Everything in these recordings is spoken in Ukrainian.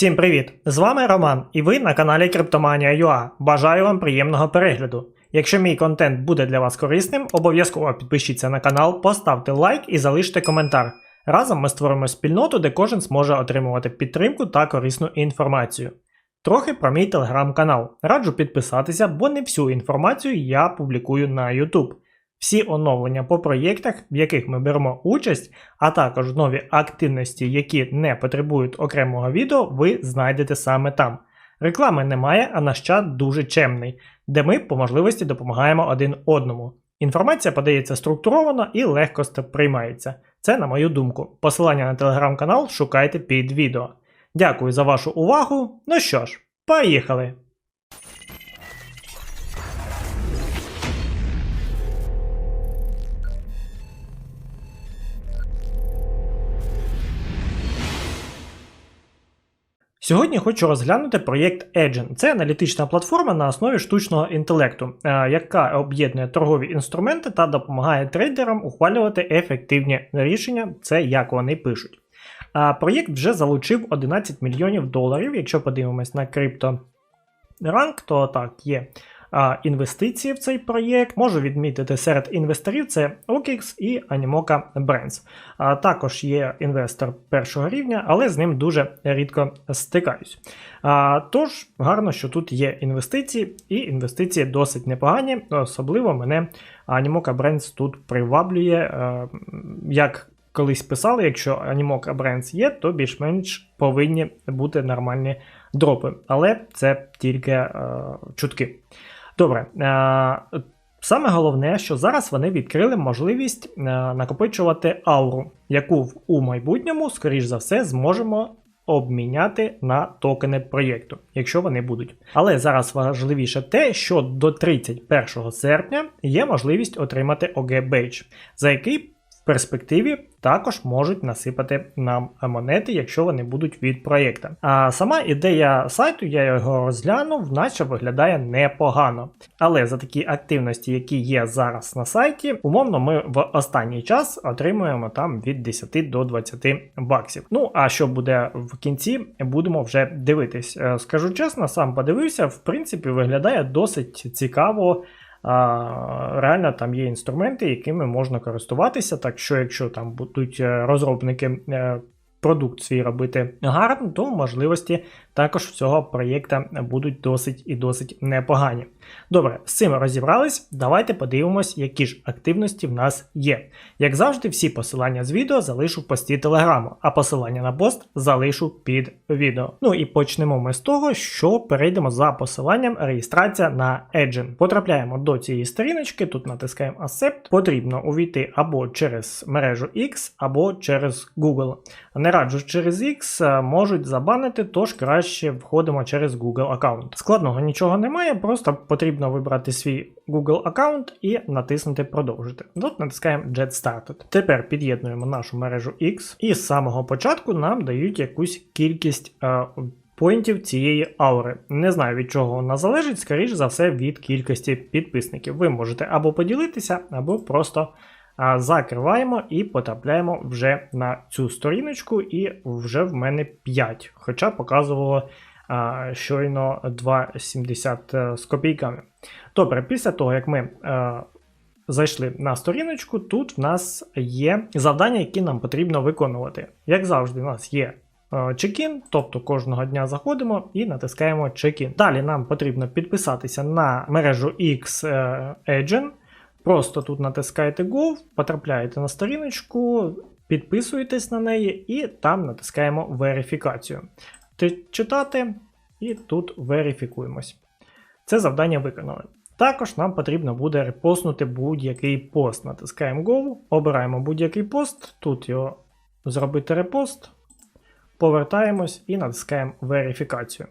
Всім привіт! З вами Роман, і ви на каналі Криптоманія.ua. Бажаю вам приємного перегляду. Якщо мій контент буде для вас корисним, обов'язково підпишіться на канал, поставте лайк і залиште коментар. Разом ми створимо спільноту, де кожен зможе отримувати підтримку та корисну інформацію. Трохи про мій телеграм-канал. Раджу підписатися, бо не всю інформацію я публікую на YouTube. Всі оновлення по проєктах, в яких ми беремо участь, а також нові активності, які не потребують окремого відео, ви знайдете саме там. Реклами немає, а наш чат дуже чемний, де ми по можливості допомагаємо один одному. Інформація подається структуровано і легко сприймається. Це на мою думку. Посилання на телеграм-канал шукайте під відео. Дякую за вашу увагу. Ну що ж, поїхали! Сьогодні хочу розглянути проєкт Agent. Це аналітична платформа на основі штучного інтелекту, е, яка об'єднує торгові інструменти та допомагає трейдерам ухвалювати ефективні рішення. Це як вони пишуть. А Проєкт вже залучив 11 мільйонів доларів. Якщо подивимось на крипто ранг, то так є інвестиції в цей проєкт. Можу відмітити серед інвесторів це OKX і Animoca Brands. А, також є інвестор першого рівня, але з ним дуже рідко стикаюсь. А, тож, гарно, що тут є інвестиції, і інвестиції досить непогані. Особливо мене Animoca Brands тут приваблює. А, як Колись писали, якщо Animoca Brands є, то більш-менш повинні бути нормальні дропи. Але це тільки е, чутки. Добре. Е, Саме головне, що зараз вони відкрили можливість е, накопичувати ауру, яку у майбутньому, скоріш за все, зможемо обміняти на токени проєкту, якщо вони будуть. Але зараз важливіше те, що до 31 серпня є можливість отримати OG Badge, за який перспективі також можуть насипати нам монети, якщо вони будуть від проєкта. А сама ідея сайту, я його розглянув, наче виглядає непогано. Але за такі активності, які є зараз на сайті, умовно, ми в останній час отримуємо там від 10 до 20 баксів. Ну а що буде в кінці, будемо вже дивитись. Е, Скажу чесно, сам подивився, в принципі, виглядає досить цікаво. Реально там є інструменти, якими можна користуватися. Так що, якщо там будуть е, розробники е, продукт свій робити гарно, то можливості також цього проєкта будуть досить і досить непогані. Добре, з цим розібрались. Давайте подивимось, які ж активності в нас є. Як завжди, всі посилання з відео залишу в пості телеграму, а посилання на пост залишу під відео. Ну і почнемо ми з того, що перейдемо за посиланням реєстрація на Agent. Потрапляємо до цієї сторіночки, тут натискаємо Accept. Потрібно увійти або через мережу X, або через Google. Не раджу через X, можуть забанити, тож краще входимо через Google аккаунт. Складного нічого немає, просто потрібно вибрати свій Google аккаунт і натиснути продовжити. Тут натискаємо Get Started. Тепер під'єднуємо нашу мережу X, і з самого початку нам дають якусь кількість. Е, Поінтів цієї аури. Не знаю від чого вона залежить, скоріш за все, від кількості підписників. Ви можете або поділитися, або просто закриваємо і потрапляємо вже на цю сторіночку, і вже в мене 5. Хоча показувало щойно 2,70 з копійками. Добре, після того, як ми. А, Зайшли на сторіночку, тут в нас є завдання, які нам потрібно виконувати. Як завжди, у нас є чекін, тобто кожного дня заходимо і натискаємо чекін. Далі нам потрібно підписатися на мережу X Agent. Просто тут натискаєте Go, потрапляєте на сторіночку, підписуєтесь на неї і там натискаємо верифікацію. Читати і тут верифікуємось. Це завдання виконали. Також нам потрібно буде репостнути будь-який пост. Натискаємо Go, обираємо будь-який пост, тут його зробити репост, повертаємось і натискаємо верифікацію.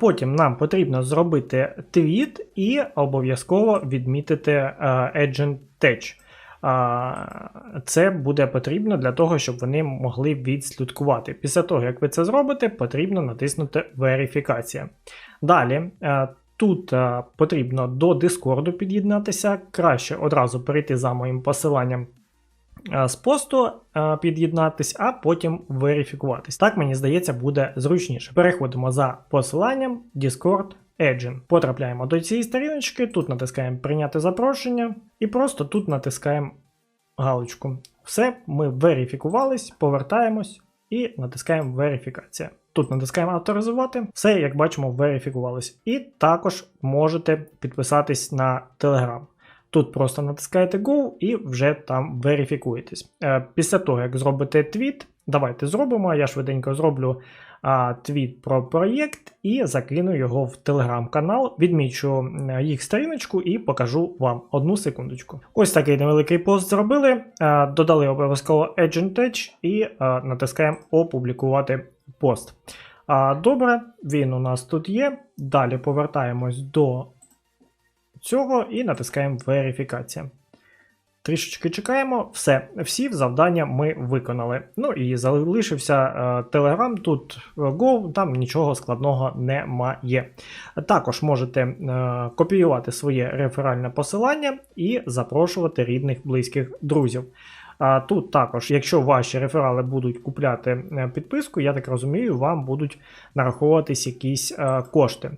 Потім нам потрібно зробити твіт і обов'язково відмітити Agent Tech. Це буде потрібно для того, щоб вони могли відслідкувати. Після того, як ви це зробите, потрібно натиснути верифікація. Далі. Тут потрібно до Discord під'єднатися, краще одразу перейти за моїм посиланням е, з посту е, під'єднатись, а потім верифікуватись. Так мені здається, буде зручніше. Переходимо за посиланням Discord Agent. Потрапляємо до цієї сторіночки, тут натискаємо прийняти запрошення і просто тут натискаємо галочку. Все, ми верифікувались, повертаємось і натискаємо верифікація. Тут натискаємо авторизувати, все, як бачимо, верифікувалось. І також можете підписатись на Telegram. Тут просто натискаєте Go і вже там верифікуєтесь. Е, Після того, як зробите твіт, давайте зробимо. Я швиденько зроблю твіт про проєкт і закину його в телеграм-канал, відмічу е, їх сторіночку і покажу вам одну секундочку. Ось такий невеликий пост зробили. е, Додали обов'язково Agent Edge і натискаємо опублікувати пост. А, Добре, він у нас тут є. Далі повертаємось до цього і натискаємо верифікація. Трішечки чекаємо, все, всі завдання ми виконали. Ну і залишився е, Telegram, тут е, Go, там нічого складного немає. Також можете е, копіювати своє реферальне посилання і запрошувати рідних близьких друзів. Тут також, якщо ваші реферали будуть купляти підписку, я так розумію, вам будуть нараховуватись якісь кошти.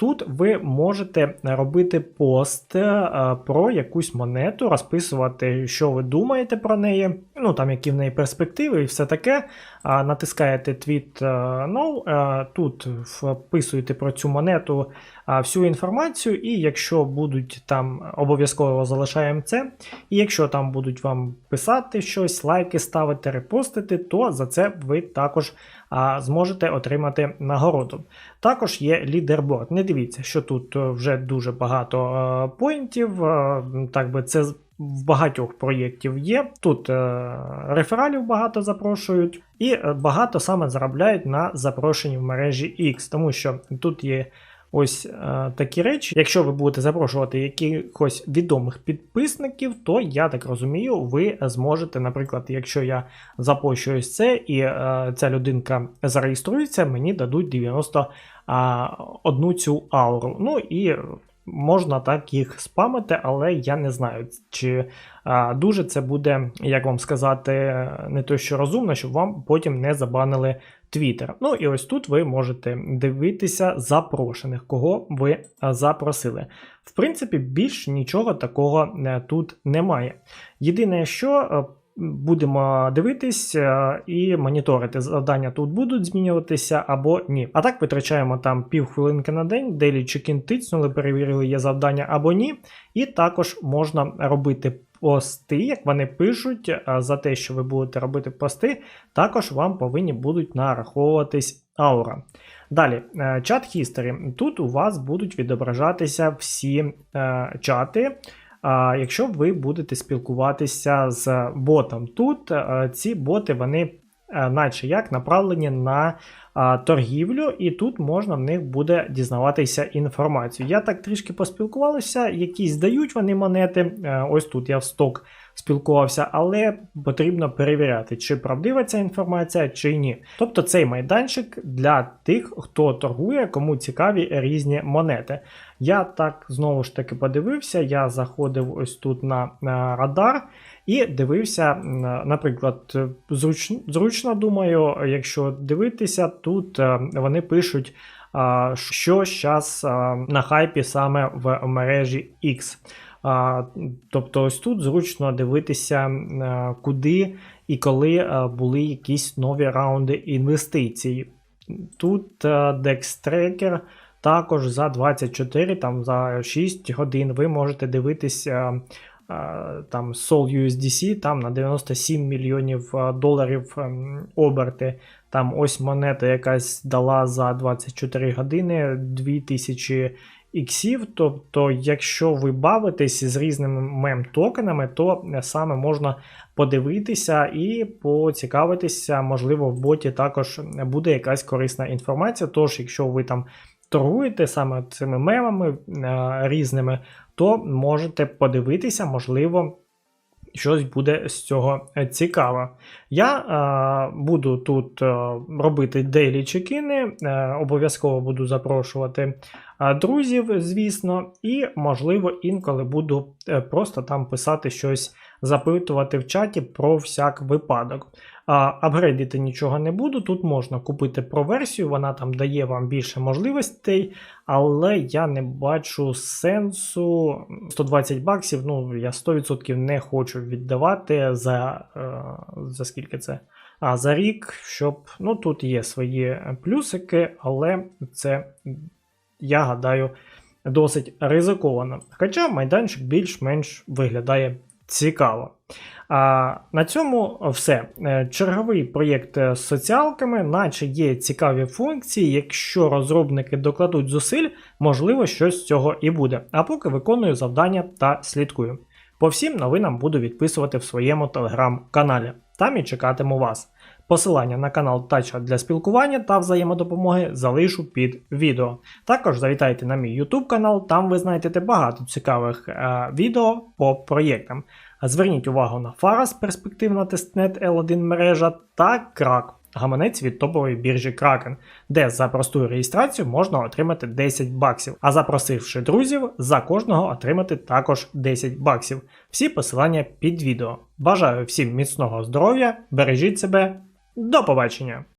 Тут ви можете робити пост е, про якусь монету, розписувати, що ви думаєте про неї, ну там які в неї перспективи і все таке. Натискаєте tweet е, no, е, тут вписуєте про цю монету всю інформацію, і якщо будуть там обов'язково залишаємо це. І якщо там будуть вам писати щось, лайки ставити, репостити, то за це ви також а, зможете отримати нагороду. Також є лідерборд. Не дивіться, що тут е, вже дуже багато е, поінтів. е, Так би це в багатьох проєктів є. Тут е, рефералів багато запрошують, і багато саме заробляють на запрошенні в мережі X, тому що тут є. Ось е, такі речі. Якщо ви будете запрошувати якихось відомих підписників, то я так розумію, ви зможете, наприклад, якщо я запущу ось це і е, ця людинка зареєструється, мені дадуть 90 а, одну цю ауру. Ну і можна так їх спамити, але я не знаю, чи а, дуже це буде, як вам сказати, не то що розумно, щоб вам потім не забанили Twitter. Ну і ось тут ви можете дивитися запрошених, кого ви запросили. В принципі, більш нічого такого е, тут немає. Єдине, що е, будемо дивитись е, і моніторити завдання тут будуть змінюватися або ні. А так витрачаємо там півхвилинки на день, делі чекін тицнули, перевірили, є завдання або ні. І також можна робити пости, як вони пишуть, е, за те, що ви будете робити пости, також вам повинні будуть нараховуватись аура. Далі, е, чат History. Тут у вас будуть відображатися всі чати. Якщо ви будете спілкуватися з ботом, тут е, ці боти вони е, наче як направлені на торгівлю, і тут можна в них буде дізнаватися інформацію. Я так трішки поспілкувався, якісь дають вони монети. Е, Ось тут я в сток спілкувався, але потрібно перевіряти, чи правдива ця інформація, чи ні. Тобто цей майданчик для тих, хто торгує, кому цікаві різні монети. Я так знову ж таки подивився, я заходив ось тут на, радар. І дивився, наприклад, зручно, зручно думаю, якщо дивитися, тут е, вони пишуть, що зараз на хайпі саме в мережі X. Тобто, ось тут зручно дивитися, е, куди і коли е, були якісь нові раунди інвестицій. Тут е, Dex Tracker також за 24, там за 6 годин ви можете дивитися там Sol USDC, там на 97 мільйонів доларів оберти. Там ось монета якась дала за 24 години 2000 іксів. Тобто, якщо ви бавитесь з різними мем-токенами, то саме можна подивитися і поцікавитися, можливо, в боті також буде якась корисна інформація. Тож, якщо ви там торгуєте саме цими мемами е, різними, то можете подивитися, можливо. Щось буде з цього е, цікаво. Я е, буду тут е, робити дейлі чекіни, е, обов'язково буду запрошувати е, друзів, звісно, і, можливо, інколи буду е, просто там писати щось запитувати в чаті про всяк випадок. Апгрейдити нічого не буду. Тут можна купити про версію, вона там дає вам більше можливостей, але я не бачу сенсу. 120 баксів, ну я 100% не хочу віддавати за, е, за скільки це. А за рік, щоб. Ну тут є свої плюсики, але це, я гадаю, досить ризиковано. Хоча майданчик більш-менш виглядає цікаво. А, на цьому все. Е, Черговий проєкт з соціалками, наче є цікаві функції. Якщо розробники докладуть зусиль, можливо, щось з цього і буде. А поки виконую завдання та слідкую. По всім новинам буду відписувати в своєму телеграм-каналі. Там і чекатиму вас. Посилання на канал Тача для спілкування та взаємодопомоги залишу під відео. Також завітайте на мій YouTube канал, там ви знайдете багато цікавих е, відео по проєктам. Зверніть увагу на Фарас, перспективна тестнет L1 мережа та Крак, гаманець від топової біржі Kraken, де за просту реєстрацію можна отримати 10 баксів, а запросивши друзів, за кожного отримати також 10 баксів. Всі посилання під відео. Бажаю всім міцного здоров'я, бережіть себе, до побачення!